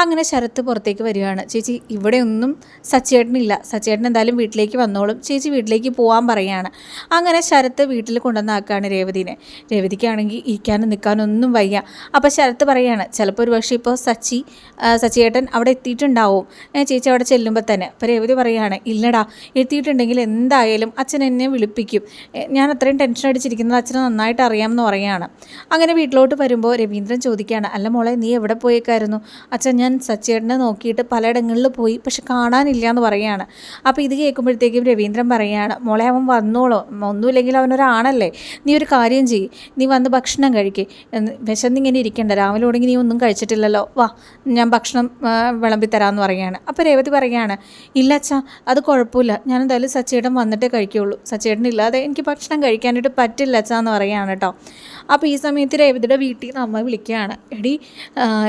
A: അങ്ങനെ ശരത്ത് പുറത്തേക്ക് വരികയാണ്. ചേച്ചി ഇവിടെ ഒന്നും സച്ചേട്ടനില്ല. സച്ചേട്ടൻ എന്തായാലും വീട്ടിലേക്ക് വന്നോളും. ചേച്ചി വീട്ടിലേക്ക് പോകാൻ പറയുകയാണ് അങ്ങനെ ശരത്ത് വീട്ടിൽ കൊണ്ടുവന്നാക്കുകയാണ് രേവതിനെ. രേവതിക്കാണെങ്കിൽ ഇരിക്കാനും നിൽക്കാനും ഒന്നും വയ്യ. അപ്പോൾ ശരത്ത് പറയാണ് ചിലപ്പോൾ ഒരു പക്ഷേ ഇപ്പോൾ സച്ചി സച്ചിയേട്ടൻ അവിടെ എത്തിയിട്ടുണ്ടാവും. ചേച്ചി അവിടെ ചെല്ലുമ്പോൾ തന്നെ. അപ്പോൾ രേവതി പറയുകയാണ് ഇല്ലടാ എത്തിയിട്ടുണ്ടെങ്കിൽ എന്തായാലും അച്ഛൻ എന്നെ വിളിപ്പിക്കും. ഞാൻ അത്രയും ടെൻഷൻ അടിച്ചിരിക്കുന്നത് അച്ഛന് നന്നായിട്ട് അറിയാമെന്ന് പറയുകയാണ്. അങ്ങനെ വീട്ടിലോട്ട് വരുമ്പോൾ രവീന്ദ്രൻ ചോദിക്കുകയാണ് അല്ല മോളെ നീ എവിടെ പോയേക്കായിരുന്നു? അച്ഛൻ ഞാൻ സച്ചേട്ടനെ നോക്കിയിട്ട് പലയിടങ്ങളിൽ പോയി പക്ഷെ കാണാനില്ല എന്ന് പറയുകയാണ്. അപ്പോൾ ഇത് കേൾക്കുമ്പോഴത്തേക്കും രവീന്ദ്രൻ പറയുകയാണ് മോളെ അവൻ വന്നോളോ. ഒന്നുമില്ലെങ്കിൽ അവനൊരാണല്ലേ നീ ഒരു കാര്യം ചെയ്യ്. നീ വന്ന് ഭക്ഷണം കഴിക്കേ. വിശന്നിങ്ങനെ ഇരിക്കണ്ട. രാവിലെ തുടങ്ങി നീ ഒന്നും കഴിച്ചിട്ടില്ലല്ലോ. വാ ഞാൻ ഭക്ഷണം വിളമ്പി തരാമെന്ന് പറയുകയാണ്. അപ്പോൾ രേവതി പറയുകയാണ് ഇല്ല അച്ഛാ അത് കുഴപ്പമില്ല. ഞാൻ എന്തായാലും സച്ചേട്ടൻ വന്നിട്ടേ കഴിക്കുള്ളൂ. സച്ചേട്ടൻ ഇല്ലാതെ എനിക്ക് ഭക്ഷണം കഴിക്കാനായിട്ട് പറ്റില്ല അച്ഛാന്ന് പറയുകയാണ് കേട്ടോ. അപ്പോൾ ഈ സമയത്ത് രേവതിയുടെ വീട്ടിൽ നിന്ന് അമ്മ വിളിക്കുകയാണ്. എടി ആ,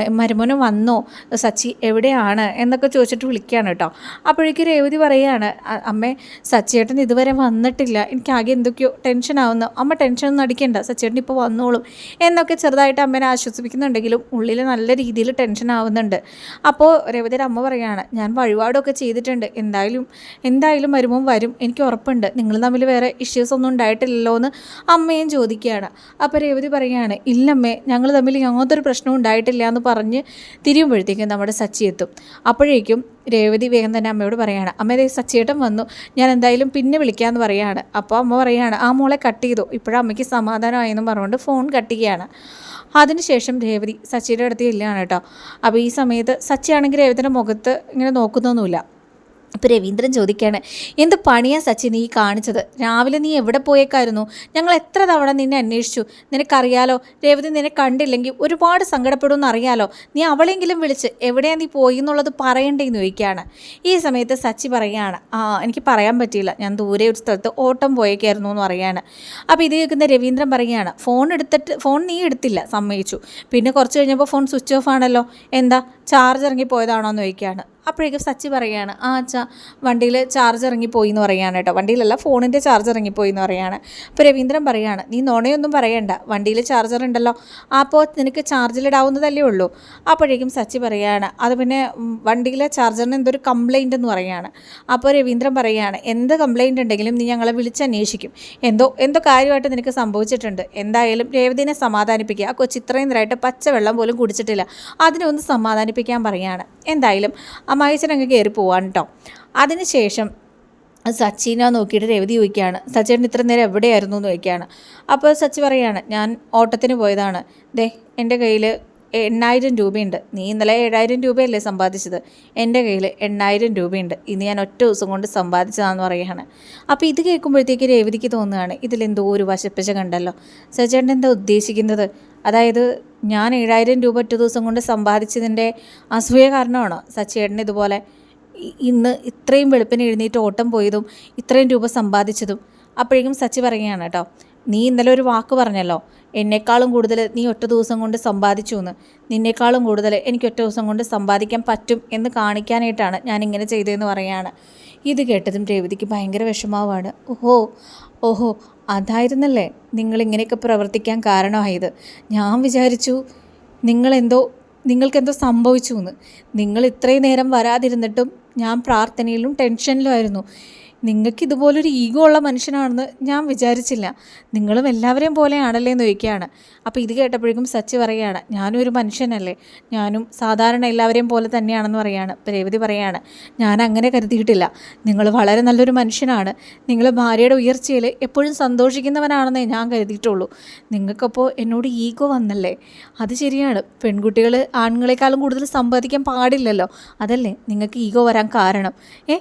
A: വന്നോ? സച്ചി എവിടെയാണ്? എന്നൊക്കെ ചോദിച്ചിട്ട് വിളിക്കുകയാണ് കേട്ടോ. അപ്പോഴേക്ക് രേവതി പറയുകയാണ് "അ- അമ്മേ സച്ചിയേട്ടൻ ഇതുവരെ വന്നിട്ടില്ല. എനിക്ക് ആകെ എന്തൊക്കെയോ ടെൻഷൻ ആവുന്നു. അമ്മ ടെൻഷനൊന്നും അടിക്കണ്ട. സച്ചിയേട്ടൻ ഇപ്പോൾ വന്നോളും. എന്നൊക്കെ ചെറുതായിട്ട് അമ്മേനെ ആശ്വസിപ്പിക്കുന്നുണ്ടെങ്കിലും ഉള്ളിൽ നല്ല രീതിയിൽ ടെൻഷൻ ആവുന്നുണ്ട്. അപ്പോൾ രേവതിയുടെ അമ്മ പറയുകയാണ് ഞാൻ വഴിപാടൊക്കെ ചെയ്തിട്ടുണ്ട്. എന്തായാലും എന്തായാലും മരുമോൻ വരും. എനിക്ക് ഉറപ്പുണ്ട്. നിങ്ങൾ തമ്മിൽ വേറെ ഇഷ്യൂസ് ഒന്നും ഉണ്ടായിട്ടില്ലല്ലോ എന്ന് അമ്മയും ചോദിക്കുകയാണ്. അപ്പോൾ രേവതി പറയുകയാണ് ഇല്ലമ്മേ ഞങ്ങൾ തമ്മിൽ യാതൊരു പ്രശ്നവും ഉണ്ടായിട്ടില്ല എന്ന് പറഞ്ഞ് തിരിയുമ്പോഴത്തേക്കും നമ്മുടെ സച്ചി എത്തും. അപ്പോഴേക്കും രേവതി വേഗം തന്നെ അമ്മയോട് പറയുകയാണ് അമ്മ ദേ സച്ചിയേട്ടൻ വന്നു ഞാൻ എന്തായാലും പിന്നെ വിളിക്കാമെന്ന് പറയാണ് അപ്പോൾ അമ്മ പറയാണ് ആ മോളെ കട്ട് ചെയ്തു ഇപ്പോഴും അമ്മയ്ക്ക് സമാധാനമായെന്നും പറഞ്ഞുകൊണ്ട് ഫോൺ കട്ട് ചെയ്യുകയാണ്. അതിനുശേഷം രേവതി സച്ചിയുടെ അടുത്ത് ഇല്ലാണ് കേട്ടോ. അപ്പോൾ ഈ സമയത്ത് സച്ചിയാണെങ്കിൽ രേവതിയുടെ മുഖത്ത് ഇങ്ങനെ നോക്കുന്നൊന്നുമില്ല. അപ്പോൾ രവീന്ദ്രൻ ചോദിക്കുകയാണ് എന്ത് പണിയാ സച്ചി നീ കാണിച്ചത്? രാവിലെ നീ എവിടെ പോയേക്കായിരുന്നു? ഞങ്ങൾ എത്ര തവണ നിന്നെ അന്വേഷിച്ചു? നിനക്കറിയാലോ രേവതി നിന്നെ കണ്ടില്ലെങ്കിൽ ഒരുപാട് സങ്കടപ്പെടുമെന്ന് അറിയാലോ? നീ അവളെങ്കിലും വിളിച്ച് എവിടെയാ നീ പോയി എന്നുള്ളത് പറയണ്ടേന്ന് ചോദിക്കുകയാണ്. ഈ സമയത്ത് സച്ചി പറയുകയാണ് ആ എനിക്ക് പറയാൻ പറ്റിയില്ല. ഞാൻ ദൂരെ ഒരു സ്ഥലത്ത് ഓട്ടം പോയേക്കായിരുന്നു എന്ന് പറയാണ് അപ്പോൾ ഇത് കേൾക്കുന്ന രവീന്ദ്രൻ പറയുകയാണ് ഫോൺ എടുത്തിട്ട് ഫോൺ നീ എടുത്തില്ല സമ്മതിച്ചു. പിന്നെ കുറച്ച് കഴിഞ്ഞപ്പോൾ ഫോൺ സ്വിച്ച് ഓഫ് ആണല്ലോ. എന്താ ചാർജ് ഇറങ്ങി പോയതാണോ എന്ന് ചോദിക്കുകയാണ്. അപ്പോഴേക്കും സച്ചി പറയുകയാണ് ആ അച്ഛാ വണ്ടിയിൽ ചാർജ് ഇറങ്ങിപ്പോയി എന്ന് പറയുകയാണ് കേട്ടോ. വണ്ടിയിലല്ല ഫോണിന്റെ ചാർജ് ഇറങ്ങിപ്പോയി എന്ന് പറയുകയാണ് അപ്പോൾ രവീന്ദ്രൻ പറയുകയാണ് നീ നോണയൊന്നും പറയണ്ട വണ്ടിയിൽ ചാർജർ ഉണ്ടല്ലോ. അപ്പോൾ നിനക്ക് ചാർജിലിടാവുന്നതല്ലേ ഉള്ളൂ. അപ്പോഴേക്കും സച്ചി പറയുകയാണ് അത് പിന്നെ വണ്ടിയിലെ ചാർജറിന് എന്തൊരു കംപ്ലൈന്റ് എന്ന് പറയുകയാണ് അപ്പോൾ രവീന്ദ്രൻ പറയുകയാണ് എന്ത് കംപ്ലൈന്റ് ഉണ്ടെങ്കിലും നീ ഞങ്ങളെ വിളിച്ചന്വേഷിക്കും. എന്തോ എന്തോ കാര്യമായിട്ട് നിനക്ക് സംഭവിച്ചിട്ടുണ്ട്. എന്തായാലും രേവതിനെ സമാധാനിപ്പിക്കുക. ആ കൊച്ചിത്രയും നേരമായിട്ട് പച്ചവെള്ളം പോലും കുടിച്ചിട്ടില്ല. അതിനെ ഒന്ന് സമാധാനിപ്പിക്കാൻ പറയുകയാണ് എന്തായാലും അമ്മായിച്ചൻ അങ്ങ് കയറി പോവാണ് കേട്ടോ അതിനുശേഷം സച്ചിനെ നോക്കിയിട്ട് രവതി ചോദിക്കുകയാണ് സച്ചിൻ ഇത്ര നേരം എവിടെയായിരുന്നു? എന്ന് ചോദിക്കുകയാണ്. അപ്പോൾ സച്ചി പറയാണ് ഞാൻ ഓട്ടത്തിന് പോയതാണ്. ദേ എന്റെ കയ്യിൽ എണ്ണായിരം രൂപയുണ്ട്. നീ ഇന്നലെ ഏഴായിരം രൂപയല്ലേ സമ്പാദിച്ചത്? എന്റെ കയ്യിൽ എണ്ണായിരം രൂപയുണ്ട്. ഇന്ന് ഞാൻ ഒറ്റ ദിവസം കൊണ്ട് സമ്പാദിച്ചതാണെന്ന് പറയുകയാണ് അപ്പോൾ ഇത് കേൾക്കുമ്പോഴത്തേക്ക് രേവതിക്ക് തോന്നുകയാണ് ഇതിലെന്തോ ഒരു വശപ്പശ കണ്ടല്ലോ സജേട്ടൻ എന്താ ഉദ്ദേശിക്കുന്നത്? അതായത് ഞാൻ ഏഴായിരം രൂപ ഒറ്റ ദിവസം കൊണ്ട് സമ്പാദിച്ചതിന്റെ അസൂയ കാരണമാണ് സച്ചേട്ടൻ ഇതുപോലെ ഇന്ന് ഇത്രയും വെളുപ്പിന് എഴുന്നേറ്റ് ഓട്ടം പോയതും ഇത്രയും രൂപ സമ്പാദിച്ചതും. അപ്പോഴേക്കും സച്ചി പറയുകയാണ് കേട്ടോ നീ ഇന്നലെ ഒരു വാക്ക് പറഞ്ഞല്ലോ എന്നെക്കാളും കൂടുതൽ നീ ഒറ്റ ദിവസം കൊണ്ട് സമ്പാദിച്ചു എന്ന് നിന്നേക്കാളും കൂടുതൽ എനിക്ക് ഒറ്റ ദിവസം കൊണ്ട് സമ്പാദിക്കാൻ പറ്റും എന്ന് കാണിക്കാനായിട്ടാണ് ഞാൻ ഇങ്ങനെ ചെയ്തതെന്ന് പറയുകയാണ്. ഇത് കേട്ടതും രേവതിക്ക് ഭയങ്കര വിഷമാവാണ് ഓഹോ ഓഹോ അതായിരുന്നല്ലേ നിങ്ങളിങ്ങനെയൊക്കെ പ്രവർത്തിക്കാൻ കാരണമായത്. ഞാൻ വിചാരിച്ചു നിങ്ങളെന്തോ നിങ്ങൾക്കെന്തോ സംഭവിച്ചു എന്ന് നിങ്ങൾ ഇത്രയും നേരം വരാതിരുന്നിട്ടും ഞാൻ പ്രാർത്ഥനയിലും ടെൻഷനിലുമായിരുന്നു നിങ്ങൾക്ക് ഇതുപോലൊരു ഈഗോ ഉള്ള മനുഷ്യനാണെന്ന് ഞാൻ വിചാരിച്ചില്ല. നിങ്ങളും എല്ലാവരെയും പോലെയാണല്ലേ എന്ന് ചോദിക്കുകയാണ്. അപ്പോൾ ഇത് കേട്ടപ്പോഴേക്കും സച്ചി പറയുകയാണ് ഞാനും ഒരു മനുഷ്യനല്ലേ? ഞാനും സാധാരണ എല്ലാവരെയും പോലെ തന്നെയാണെന്ന് പറയാണ് രേവതി പറയാണ് ഞാൻ അങ്ങനെ കരുതിയിട്ടില്ല. നിങ്ങൾ വളരെ നല്ലൊരു മനുഷ്യനാണ്. നിങ്ങൾ ഭാര്യയുടെ ഉയർച്ചയിൽ എപ്പോഴും സന്തോഷിക്കുന്നവനാണെന്നേ ഞാൻ കരുതിയിട്ടുള്ളൂ. നിങ്ങൾക്കപ്പോൾ എന്നോട് ഈഗോ വന്നല്ലേ? അത് ശരിയാണ്. പെൺകുട്ടികൾ ആണുങ്ങളെക്കാളും കൂടുതൽ സമ്പാദിക്കാൻ പാടില്ലല്ലോ. അതല്ലേ? നിങ്ങൾക്ക് ഈഗോ വരാൻ കാരണം. ഏ?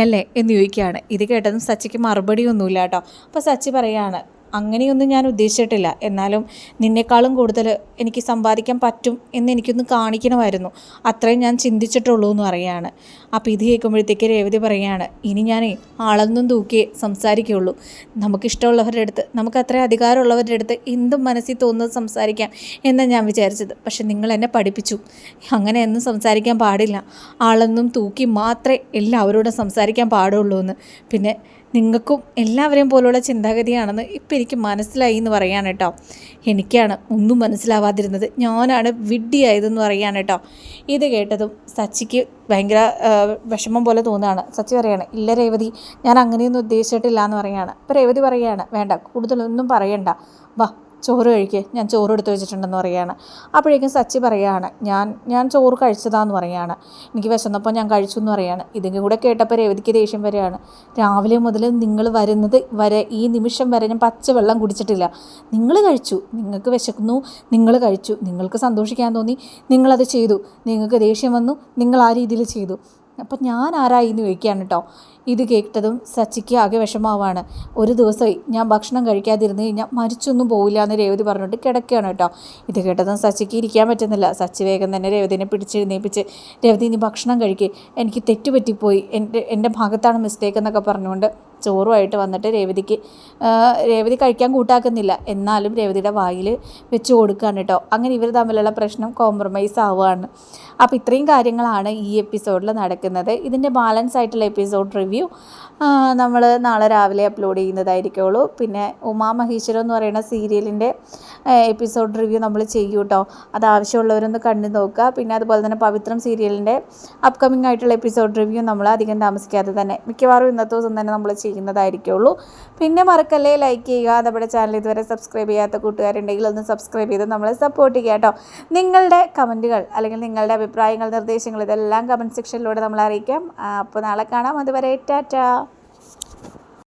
A: അല്ലേ? എന്ന് ചോദിക്കുകയാണ്. ഇത് കേട്ടതും സച്ചിക്ക് മറുപടിയൊന്നുമില്ല കേട്ടോ. അപ്പോൾ സച്ചി പറയാണ് അങ്ങനെയൊന്നും ഞാൻ ഉദ്ദേശിച്ചിട്ടില്ല. എന്നാലും നിന്നെക്കാളും കൂടുതൽ എനിക്ക് സമ്പാദിക്കാൻ പറ്റും എന്ന് എനിക്കൊന്ന് കാണിക്കണമായിരുന്നു. അത്രയും ഞാൻ ചിന്തിച്ചിട്ടുള്ളൂ എന്ന് പറയാണ് അപ്പോൾ ഇത് കേൾക്കുമ്പോഴത്തേക്ക് രേവതി പറയാണ് ഇനി ഞാൻ ആളൊന്നും തൂക്കി സംസാരിക്കുകയുള്ളൂ. നമുക്കിഷ്ടമുള്ളവരുടെ അടുത്ത് നമുക്ക് അത്രയും അധികാരമുള്ളവരുടെ അടുത്ത് എന്തും മനസ്സിൽ തോന്നുന്നത് സംസാരിക്കാം എന്നാണ് ഞാൻ വിചാരിച്ചത്. പക്ഷെ നിങ്ങൾ എന്നെ പഠിപ്പിച്ചു. അങ്ങനെ ഒന്നും സംസാരിക്കാൻ പാടില്ല. ആളൊന്നും തൂക്കി മാത്രമേ എല്ലാവരോടും സംസാരിക്കാൻ പാടുള്ളൂ എന്ന്. പിന്നെ നിങ്ങൾക്കും എല്ലാവരെയും പോലുള്ള ചിന്താഗതിയാണെന്ന് ഇപ്പം എനിക്ക് മനസ്സിലായി എന്ന് പറയാണ് കേട്ടോ. എനിക്കാണ് ഒന്നും മനസ്സിലാവാതിരുന്നത്. ഞാനാണ് വിഡ്ഢിയായതെന്ന് പറയാണ് കേട്ടോ. ഇത് കേട്ടതും സച്ചിക്ക് ഭയങ്കര വിഷമം പോലെ തോന്നുകയാണ്. സച്ചി പറയാണ് ഇല്ല രേവതി ഞാൻ അങ്ങനെയൊന്നും ഉദ്ദേശിച്ചിട്ടില്ല എന്ന് പറയാണ് അപ്പോൾ രേവതി പറയാണ് വേണ്ട കൂടുതലൊന്നും പറയണ്ട. വാ ചോറ് കഴിക്കേ ഞാൻ ചോറ് എടുത്ത് വെച്ചിട്ടുണ്ടെന്ന് പറയുകയാണ്. അപ്പോഴേക്കും സച്ചി പറയുകയാണ് ഞാൻ ഞാൻ ചോറ് കഴിച്ചതാന്ന് പറയുകയാണ്. എനിക്ക് വിശന്നപ്പോൾ ഞാൻ കഴിച്ചു എന്ന് പറയുകയാണ്. ഇതിന്റെ കൂടെ കേട്ടപ്പോൾ രേവതിക്ക് ദേഷ്യം വരെയാണ് രാവിലെ മുതൽ നിങ്ങൾ വരുന്നത് വരെ ഈ നിമിഷം വരെ ഞാൻ പച്ചവെള്ളം കുടിച്ചിട്ടില്ല. നിങ്ങൾ കഴിച്ചു നിങ്ങൾക്ക് വിശക്കുന്നു നിങ്ങൾ കഴിച്ചു. നിങ്ങൾക്ക് സന്തോഷിക്കാൻ തോന്നി നിങ്ങളത് ചെയ്തു. നിങ്ങൾക്ക് ദേഷ്യം വന്നു നിങ്ങൾ ആ രീതിയിൽ ചെയ്തു. അപ്പം ഞാൻ ആരായി എന്ന് ചോദിക്കുകയാണ് കേട്ടോ. ഇത് കേട്ടതും സച്ചിക്ക് ആകെ വിഷമാവാണ് ഒരു ദിവസം ഞാൻ ഭക്ഷണം കഴിക്കാതിരുന്ന് കഴിഞ്ഞാൽ മരിച്ചൊന്നും പോവില്ല എന്ന് രേവതി പറഞ്ഞിട്ട് കിടക്കുകയാണ് കേട്ടോ. ഇത് കേട്ടതും സച്ചിക്ക് ഇരിക്കാൻ പറ്റുന്നില്ല. സച്ചി വേഗം തന്നെ രേവതിനെ പിടിച്ചെഴുന്നേപ്പിച്ച് രേവതി നീ ഭക്ഷണം കഴിക്കുക എനിക്ക് തെറ്റുപറ്റിപ്പോയി. എന്റെ എന്റെ ഭാഗത്താണ് മിസ്റ്റേക്ക് എന്നൊക്കെ പറഞ്ഞുകൊണ്ട് ചോറുമായിട്ട് വന്നിട്ട് രേവതിക്ക് രേവതി കഴിക്കാൻ കൂട്ടാക്കുന്നില്ല. എന്നാലും രേവതിയുടെ വായിൽ വെച്ച് കൊടുക്കുകയാണ് കേട്ടോ. അങ്ങനെ ഇവർ തമ്മിലുള്ള പ്രശ്നം കോംപ്രമൈസ് ആവുകയാണ്. അപ്പോൾ ഇത്രയും കാര്യങ്ങളാണ് ഈ എപ്പിസോഡിൽ നടക്കുന്നത്. ഇതിന്റെ ബാലൻസ് ആയിട്ടുള്ള എപ്പിസോഡ് റിവ്യൂ നമ്മൾ നാളെ രാവിലെ അപ്ലോഡ് ചെയ്യുന്നതായിരിക്കുള്ളൂ. പിന്നെ ഉമാ മഹേശ്വരം എന്ന് പറയുന്ന സീരിയലിന്റെ എപ്പിസോഡ് റിവ്യൂ നമ്മൾ ചെയ്യും കേട്ടോ അത് ആവശ്യമുള്ളവരൊന്ന് കണ്ടു നോക്കുക. പിന്നെ അതുപോലെ തന്നെ പവിത്രം സീരിയലിന്റെ അപ്കമിംഗ് ആയിട്ടുള്ള എപ്പിസോഡ് റിവ്യൂ നമ്മൾ അധികം താമസിക്കാതെ തന്നെ മിക്കവാറും ഇന്നത്തെ ദിവസം തന്നെ നമ്മൾ ചെയ്യുന്നതായിരിക്കുള്ളൂ പിന്നെ മറക്കല്ലേ ലൈക്ക് ചെയ്യുക. നമ്മുടെ ചാനൽ ഇതുവരെ സബ്സ്ക്രൈബ് ചെയ്യാത്ത കൂട്ടുകാരുണ്ടെങ്കിൽ ഒന്ന് സബ്സ്ക്രൈബ് ചെയ്ത് നമ്മളെ സപ്പോർട്ട് ചെയ്യുക കേട്ടോ. നിങ്ങളുടെ കമന്റുകൾ അല്ലെങ്കിൽ നിങ്ങളുടെ അഭിപ്രായങ്ങൾ നിർദ്ദേശങ്ങൾ ഇതെല്ലാം കമന്റ് സെക്ഷനിലൂടെ നമ്മൾ അറിയിക്കാം. അപ്പോൾ നാളെ കാണാം. അതുവരെ ടാറ്റാ.